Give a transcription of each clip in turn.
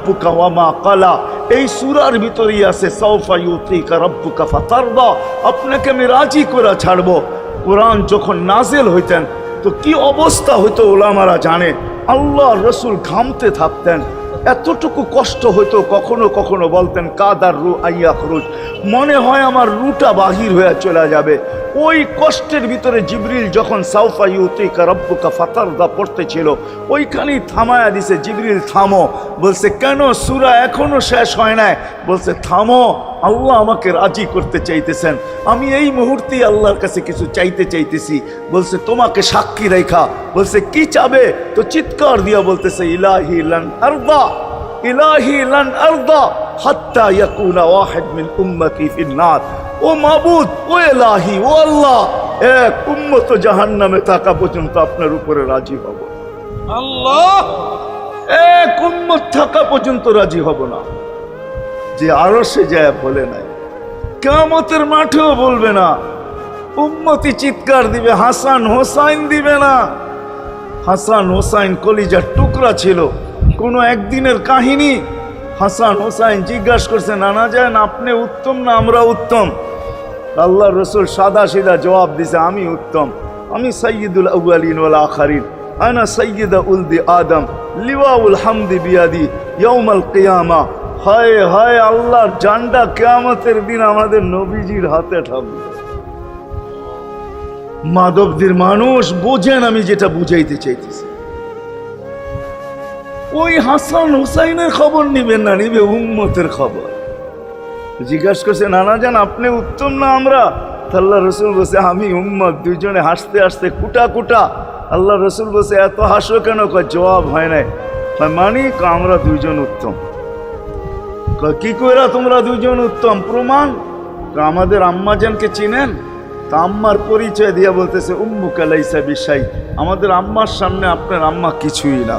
রব্বুকা ওয়ামা কালা এই সুরার ভিতরেই আছে সৌফা ইউতিকা রব্বুকা ফাতারদা। আপনাকে আমি রাজি করে ছাড়বো। কোরআন যখন নাজেল হইতেন, তো কি অবস্থা হইতো ওলামারা জানে? আল্লাহ রসুল ঘামতে থাকতেন। এতটুকু কষ্ট হইতো কখনো কখনো বলতেন, কাদার রু আইয়া খরুজ। মনে হয় আমার রুটা বাহির হয়ে চলে যাবে। ওই কষ্টের ভিতরে জিবরিল যখন সাউফা ইউতিকা রব্বুকা ফাতারদা পড়তেছিল, ওইখানেই থামায়া দিছে, জিবরিল, থামো। বলছে, কেন? সুরা এখনও শেষ হয় নাই। বলছে, থামো, আল্লাহ আমাকে রাজি করতে চাইতেছেন। আমি এই মুহূর্তে আল্লাহর কাছে কিছু চাইতে চাইতেছি। বলছে, তোমাকে সাক্ষী রেখা। বলছে, কি চাবে? তো চিৎকার দিয়া বলতেছে, ইলাহি লান আরদা, ইলাহি লান আরদা, হাত্তা ইয়াকুনা ওয়াহিদ মিন উম্মতি ফিন নার। ও মাবুদ ও এলাহি ও আল্লাহ এক উম্মত জাহান্নামে থাকা পর্যন্ত আপনার উপরে রাজি হব। আল্লাহ! এক উম্মত থাকা পর্যন্ত রাজি হব না। যে আরও সে যায় বলে নাই কেমতের মাঠেও বলবে না। উম্মতি চিৎকার দিবে হাসান হোসাইন দিবে না। হাসান হোসাইন কলিজার টুকরা ছিল কোনো একদিনের কাহিনী হাসান হোসাইন জিজ্ঞাসা করছে, নানা যান আপনি উত্তম না আমরা উত্তম? আল্লাহ রসুল সাদা সিধা জবাব দিছে, আমি উত্তম। আমি সৈয়দুল আউয়ালিন ওয়াল আখারিন। আনা সৈয়দ উলদি আদম। লিওয়াউল হামদি বিয়াদি ইয়ৌমাল কেয়ামা। হায় হায়, আল্লাহর জান্ডা কেয়ামতের দিন আমাদের নবীজির হাতে থাকবে। মাধবদের মানুষ বোঝেন আমি যেটা বুঝাইতে চাইতেছি। ওই হাসান হুসাইনের খবর নিবেন না, নিবে উম্মতের খবর। জিজ্ঞাসা করছে, নানা যান আপনি উত্তম না আমরা? আল্লাহ রসুল বসে আমি উম্মত, দুইজনে হাসতে হাসতে কুটা কুটা। আল্লাহ রসুল বসে এত হাসো কেন? কয়, জবাব হয় নাই। মানি আমরা দুইজন উত্তম। কি কইরা তোমরা দুইজন উত্তম? প্রমাণ? আমাদের আম্মাজানকে চিনেন? তা আম্মার পরিচয় দিয়া বলতেছে উম্মু কালাইসা বিশাই। আমাদের আম্মার সামনে আপনার আম্মা কিছুই না।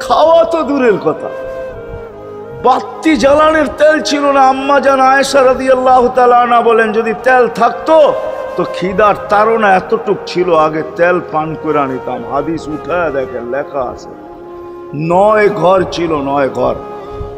খাওয়া তো দূরের কথা। বাত্তি জ্বালানের তেল ছিল না। আম্মা জান আয়েশা রাদিয়াল্লাহু আল্লাহ না বলেন, যদি তেল থাকতো, তো খিদার তারা এতটুক ছিল, আগে তেল পান করে নিতাম। হাদিস উঠায় দেখেন, লেখা আছে। নয় ঘর ছিল, নয় ঘর।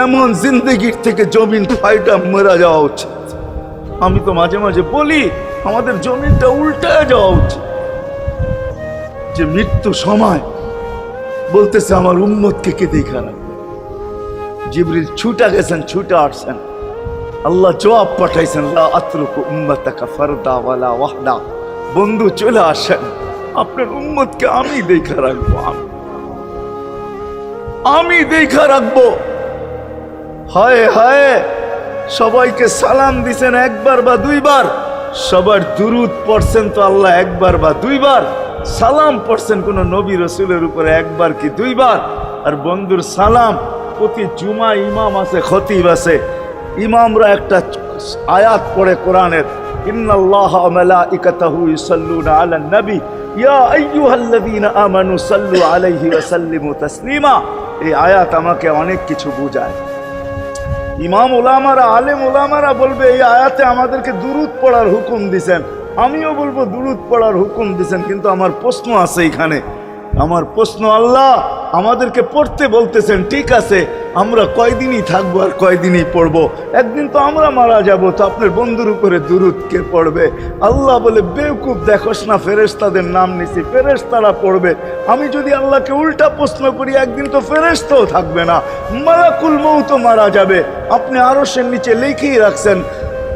এমন জিন্দগির থেকে জমিন ফাইটা মরা যাওয়া উচিত। আমি তো মাঝে মাঝে বলি, আমাদের জমিনটা উল্টায় যাওয়া উচিত। যে মৃত্যু সময়, বলতেছে আমার উম্মতকে কে দেখা রাখবে জিবরিল ছুটা গেছেন, ছুটা আসছেন। আল্লাহ জবাব পাঠাইছেন আতরুকু উম্মতাকা ফারদা ওয়ালা ওয়াহদা। বন্ধু চলে আসেন, আপনার উম্মতকে আমি দেখা রাখব আমি দেখা রাখব। হায় হায়, সবাইকে সালাম দিছেন একবার বা দুইবার। সবার দুরুদ পড়ছেন তো আল্লাহ একবার বা দুইবার। সালাম পড়ছেন কোন নবী রসুলের উপরে একবার কি দুইবার? আর বন্ধুর সালাম, প্রতি জুমা ইমাম আছে, খতিব আছে। ইমামরা একটা আয়াত পড়ে কোরআনের, ইন্নাল্লাহ নবী। ইয়া আমানু সাল্লু আলাইহি ওয়া এই আয়াত আমাকে অনেক কিছু বোঝায়। ইমাম ওলামারা আলেম ওলামারা বলবে, এই আয়াতে আমাদেরকে দুরুদ পড়ার হুকুম দিছেন। আমিও বলব, দুরুদ পড়ার হুকুম দিছেন। কিন্তু আমার প্রশ্ন আছে এখানে। আমার প্রশ্ন আল্লাহ আমাদেরকে পড়তে বলতেছেন, ঠিক আছে আমরা কয়দিনই থাকব আর কয়দিনই পড়ব? একদিন তো আমরা মারা যাব, তো আপনার বন্ধুর উপরে দুরুদ কে পড়বে? আল্লাহ বলে বেউকুব দেখোস না, ফেরেশতাদের নাম নিছি, ফেরেশতারা পড়বে। আমি যদি আল্লাহকে উল্টা প্রশ্ন করি, একদিন তো ফেরেস্তাও থাকবে না। মালাকুল তো মারা যাবে। আপনি আরও সে নিচে লিখেই রাখছেন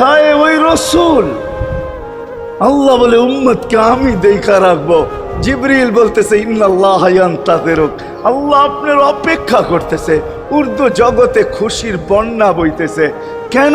হায় ওই আল্লাহ বলে, উম্মতকে আমি দেখা রাখব। জিবরিল বলতেছে আল্লাহ আপনার অপেক্ষা করতেছে। উর্দু জগতে খুশির বন্যা বইতেছে। কেন?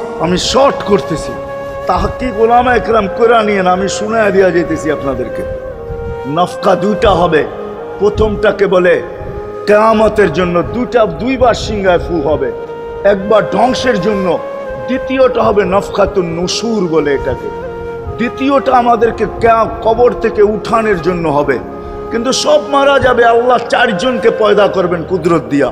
আমি শর্ট করতেছি। তাহাকি গোলামা একরাম করে নিয়ে আমি শুনায় দিয়া যেতেছি আপনাদেরকে। নফকা দুইটা হবে। প্রথমটাকে বলে, কেয়ামতের জন্য দুটা দুইবার সিংহায় ফু হবে। একবার ধ্বংসের জন্য। দ্বিতীয়টা হবে নফকাতুন নসুর বলে এটাকে। দ্বিতীয়টা আমাদেরকে কবর থেকে উঠানের জন্য হবে। কিন্তু সব মারা যাবে আল্লাহ চারজনকে পয়দা করবেন কুদরত দিয়া।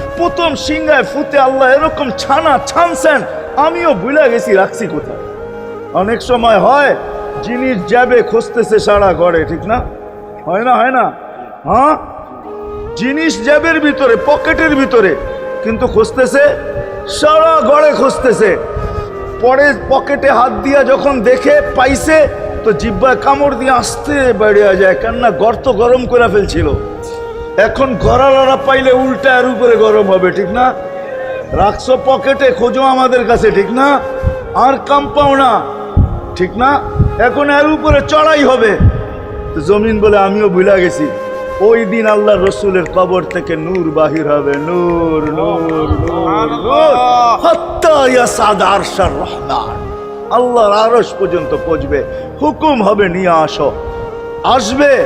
প্রথম সিংহায় ফুতে আল্লাহ এরকম ছানা ছানছেন, আমিও ভুলে গেছি রাখছি কোথায়। অনেক সময় হয়, জিনিস যাবে খুঁজতেছে সারা ঘরে, ঠিক না? হয় না হয় না? হ্যাঁ? জিনিস জ্যাবের ভিতরে, পকেটের ভিতরে, কিন্তু খুঁজতেছে, সারা ঘরে খুঁজতেছে। পরে পকেটে হাত দিয়া যখন দেখে, পাইছে, তো জিব্বায় কামড় দিয়ে আসতে বেড়িয়ে যায়, কেননা গর্ত গরম করে ফেলছিল। এখন গড়ালড়া পাইলে উল্টা এর উপরে গরম হবে, ঠিক না? রাখছো পকেটে, খোঁজো আমাদের কাছে, ঠিক না? আর কাম পাও না, ঠিক না? এখন এর উপরে চড়াই হবে। জমিন বলে আমিও ভুলে গেছি। ওই দিন আল্লাহ রসুলের কবর থেকে নূর বাহির হবে। নূর নূর রহমান। আল্লাহর আরশ পর্যন্ত পৌঁছবে। হুকুম হবে, নিয়ে আসো। আসবে।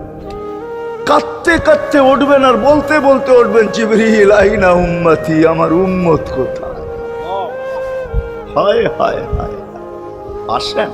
কাঁদতে কাঁদতে উঠবেন আর বলতে বলতে উঠবেন, জিবরিল, আইনা উম্মতি, আমার উম্মত কোথায় হায় হায় হায়। আসেন